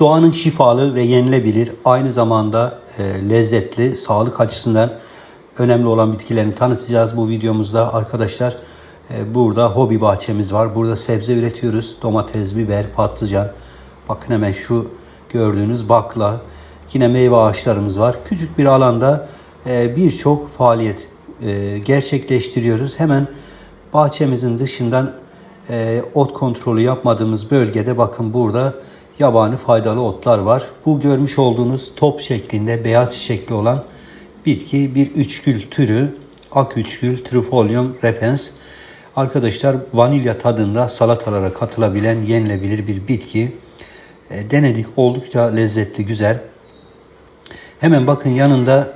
Doğanın şifalı ve yenilebilir, aynı zamanda e, lezzetli, sağlık açısından önemli olan bitkilerini tanıtacağız bu videomuzda arkadaşlar. e, burada hobi bahçemiz var. Burada sebze üretiyoruz. Domates, biber, patlıcan. Bakın hemen şu gördüğünüz bakla. Yine meyve ağaçlarımız var. Küçük bir alanda e, birçok faaliyet e, gerçekleştiriyoruz. Hemen bahçemizin dışından e, ot kontrolü yapmadığımız bölgede bakın burada yabani faydalı otlar var. Bu görmüş olduğunuz top şeklinde beyaz çiçekli olan bitki bir üçgül türü. Ak üçgül Trifolium repens. Arkadaşlar vanilya tadında salatalara katılabilen yenilebilir bir bitki. E, denedik oldukça lezzetli güzel. Hemen bakın yanında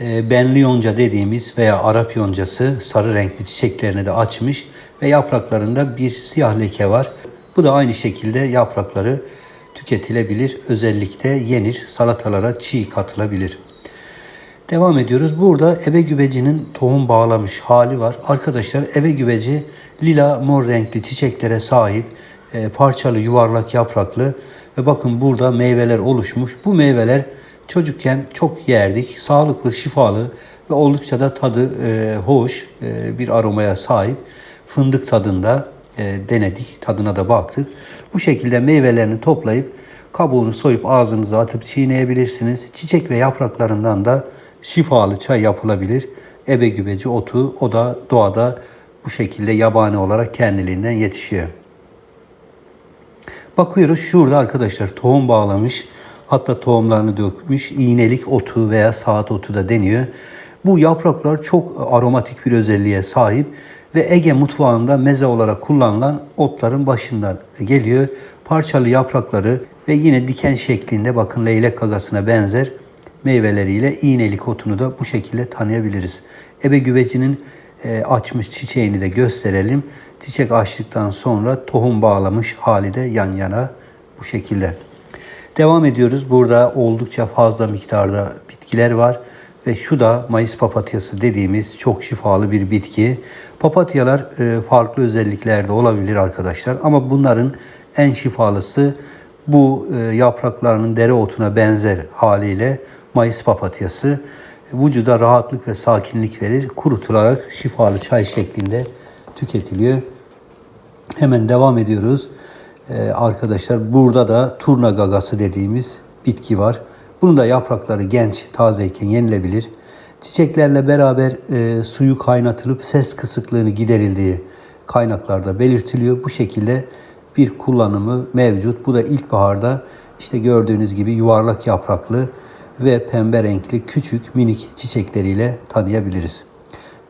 e, benli yonca dediğimiz veya Arap yoncası sarı renkli çiçeklerini de açmış ve yapraklarında bir siyah leke var. Bu da aynı şekilde yaprakları tüketilebilir. Özellikle yenir. Salatalara çiğ katılabilir. Devam ediyoruz. Burada ebe güvecinin tohum bağlamış hali var. Arkadaşlar ebe güveci lila mor renkli çiçeklere sahip e, parçalı yuvarlak yapraklı ve bakın burada meyveler oluşmuş. Bu meyveler çocukken çok yerdik. Sağlıklı, şifalı ve oldukça da tadı e, hoş e, bir aromaya sahip. Fındık tadında e, denedik. Tadına da baktık. Bu şekilde meyvelerini toplayıp kabuğunu soyup ağzınıza atıp çiğneyebilirsiniz. Çiçek ve yapraklarından da şifalı çay yapılabilir. Ebe güveci otu o da doğada bu şekilde yabani olarak kendiliğinden yetişiyor. Bakıyoruz şurada arkadaşlar tohum bağlamış. Hatta tohumlarını dökmüş. iğnelik otu veya saat otu da deniyor. Bu yapraklar çok aromatik bir özelliğe sahip ve Ege mutfağında meze olarak kullanılan otların başından geliyor. Parçalı yaprakları ve yine diken şeklinde bakın leylek gagasına benzer meyveleriyle iğnelik otunu da bu şekilde tanıyabiliriz. Ebe güvecinin e, açmış çiçeğini de gösterelim. Çiçek açtıktan sonra tohum bağlamış hali de yan yana bu şekilde. Devam ediyoruz. Burada oldukça fazla miktarda bitkiler var. Ve şu da Mayıs papatyası dediğimiz çok şifalı bir bitki. Papatyalar e, farklı özelliklerde olabilir arkadaşlar. Ama bunların en şifalısı bu e, yapraklarının dereotuna benzer haliyle Mayıs papatyası. Vücuda rahatlık ve sakinlik verir. Kurutularak şifalı çay şeklinde tüketiliyor. Hemen devam ediyoruz. Ee, arkadaşlar burada da turna gagası dediğimiz bitki var. Bunun da yaprakları genç, tazeyken yenilebilir. Çiçeklerle beraber e, suyu kaynatılıp ses kısıklığını giderildiği kaynaklarda belirtiliyor. Bu şekilde bir kullanımı mevcut. Bu da ilkbaharda işte gördüğünüz gibi yuvarlak yapraklı ve pembe renkli küçük minik çiçekleriyle tanıyabiliriz.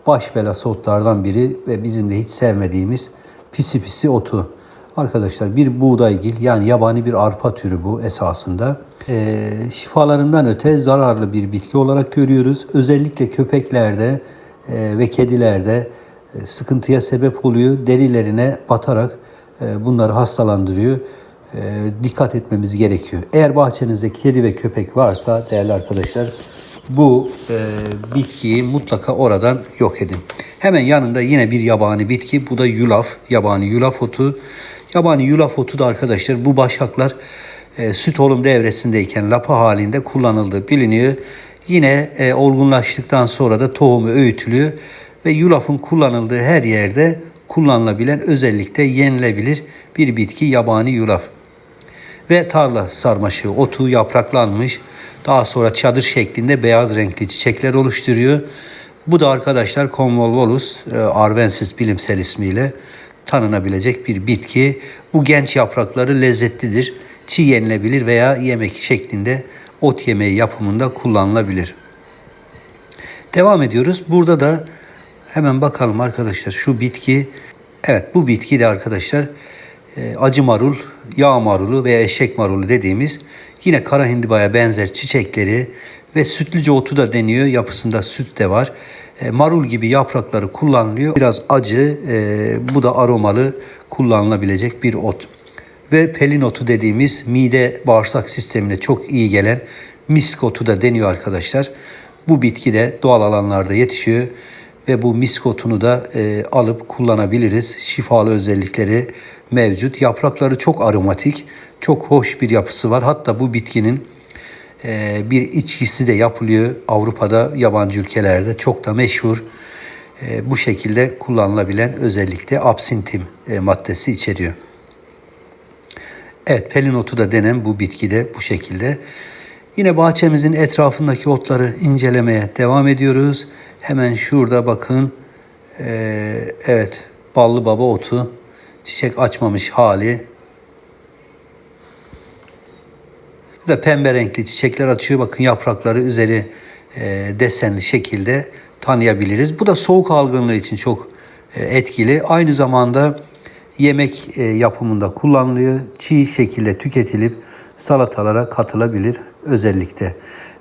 Baş belası otlardan biri ve bizim de hiç sevmediğimiz pisi pisi otu. Arkadaşlar bir buğdaygil yani yabani bir arpa türü bu esasında. Ee, şifalarından öte zararlı bir bitki olarak görüyoruz. Özellikle köpeklerde e, ve kedilerde e, sıkıntıya sebep oluyor. Derilerine batarak e, bunları hastalandırıyor. E, dikkat etmemiz gerekiyor. Eğer bahçenizde kedi ve köpek varsa değerli arkadaşlar bu e, bitkiyi mutlaka oradan yok edin. Hemen yanında yine bir yabani bitki. Bu da yulaf. Yabani yulaf otu. Yabani yulaf otu da arkadaşlar bu başaklar e, süt olum devresindeyken lapa halinde kullanıldığı biliniyor. Yine e, olgunlaştıktan sonra da tohumu öğütülüyor ve yulafın kullanıldığı her yerde kullanılabilen özellikle yenilebilir bir bitki yabani yulaf. Ve tarla sarmaşığı otu yapraklanmış. Daha sonra çadır şeklinde beyaz renkli çiçekler oluşturuyor. Bu da arkadaşlar Convolvulus e, arvensis bilimsel ismiyle tanınabilecek bir bitki. Bu genç yaprakları lezzetlidir. Çiğ yenilebilir veya yemek şeklinde ot yemeği yapımında kullanılabilir. Devam ediyoruz. Burada da hemen bakalım arkadaşlar şu bitki. Evet bu bitki de arkadaşlar e, acı marul, yağ marulu veya eşek marulu dediğimiz yine kara hindibaya benzer çiçekleri ve sütlüce otu da deniyor. Yapısında süt de var. E, marul gibi yaprakları kullanılıyor. Biraz acı, e, bu da aromalı kullanılabilecek bir ot. Ve pelin otu dediğimiz mide bağırsak sistemine çok iyi gelen misk otu da deniyor arkadaşlar. Bu bitki de doğal alanlarda yetişiyor ve bu miskotunu da e, alıp kullanabiliriz. Şifalı özellikleri mevcut. Yaprakları çok aromatik, çok hoş bir yapısı var. Hatta bu bitkinin e, bir içkisi de yapılıyor Avrupa'da, yabancı ülkelerde çok da meşhur. E, bu şekilde kullanılabilen özellikle absintim e, maddesi içeriyor. Evet, pelin otu da denen bu bitki de bu şekilde. Yine bahçemizin etrafındaki otları incelemeye devam ediyoruz. Hemen şurada bakın. Ee, evet, ballı baba otu. Çiçek açmamış hali. Bu da pembe renkli çiçekler açıyor. Bakın yaprakları üzeri e, desenli şekilde tanıyabiliriz. Bu da soğuk algınlığı için çok e, etkili. Aynı zamanda yemek e, yapımında kullanılıyor. Çiğ şekilde tüketilip salatalara katılabilir özellikle.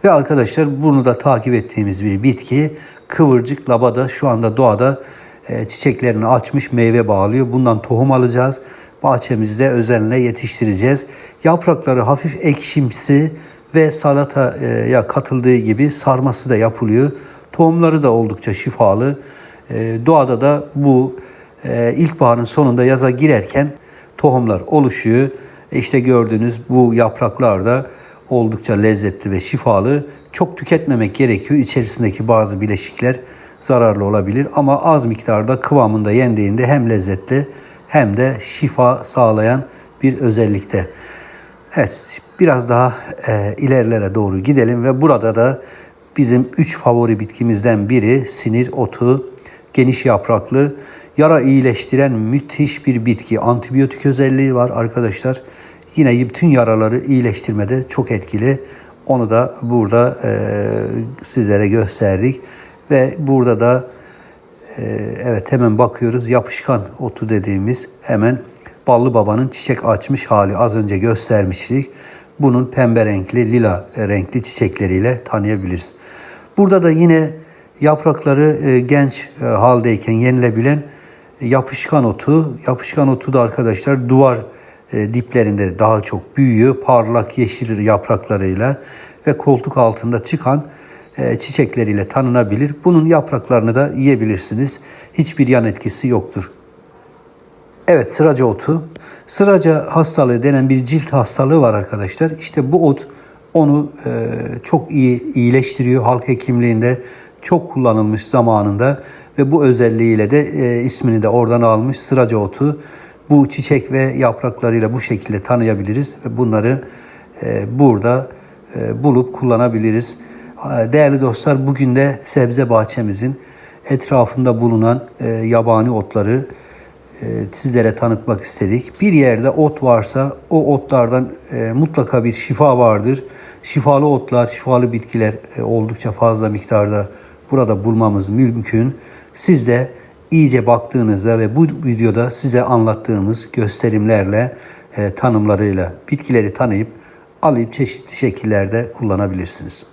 Ve arkadaşlar bunu da takip ettiğimiz bir bitki kıvırcık labada şu anda doğada e, çiçeklerini açmış meyve bağlıyor. Bundan tohum alacağız. Bahçemizde özenle yetiştireceğiz. Yaprakları hafif ekşimsi ve salataya katıldığı gibi sarması da yapılıyor. Tohumları da oldukça şifalı. E, doğada da bu e, ilkbaharın sonunda yaza girerken tohumlar oluşuyor. E İşte gördüğünüz bu yapraklar da oldukça lezzetli ve şifalı. Çok tüketmemek gerekiyor. İçerisindeki bazı bileşikler zararlı olabilir ama az miktarda kıvamında yendiğinde hem lezzetli hem de şifa sağlayan bir özellikte. Evet, biraz daha e, ilerlere doğru gidelim ve burada da bizim üç favori bitkimizden biri sinir otu, geniş yapraklı, yara iyileştiren müthiş bir bitki. Antibiyotik özelliği var arkadaşlar. Yine bütün yaraları iyileştirmede çok etkili. Onu da burada e, sizlere gösterdik. Ve burada da evet hemen bakıyoruz yapışkan otu dediğimiz hemen ballı babanın çiçek açmış hali az önce göstermiştik. Bunun pembe renkli, lila renkli çiçekleriyle tanıyabiliriz. Burada da yine yaprakları e, genç e, haldeyken yenilebilen yapışkan otu. Yapışkan otu da arkadaşlar duvar e, diplerinde daha çok büyüyor. Parlak yeşil yapraklarıyla ve koltuk altında çıkan çiçekleriyle tanınabilir. Bunun yapraklarını da yiyebilirsiniz. Hiçbir yan etkisi yoktur. Evet sıraca otu. Sıraca hastalığı denen bir cilt hastalığı var arkadaşlar. İşte bu ot onu e, çok iyi iyileştiriyor. Halk hekimliğinde çok kullanılmış zamanında ve bu özelliğiyle de e, ismini de oradan almış sıraca otu. Bu çiçek ve yapraklarıyla bu şekilde tanıyabiliriz ve bunları e, burada e, bulup kullanabiliriz. E, Değerli dostlar bugün de sebze bahçemizin etrafında bulunan e, yabani otları e, sizlere tanıtmak istedik. Bir yerde ot varsa o otlardan e, mutlaka bir şifa vardır. Şifalı otlar, şifalı bitkiler oldukça fazla miktarda burada bulmamız mümkün. Siz de iyice baktığınızda ve bu videoda size anlattığımız gösterimlerle, tanımlarıyla bitkileri tanıyıp alıp çeşitli şekillerde kullanabilirsiniz.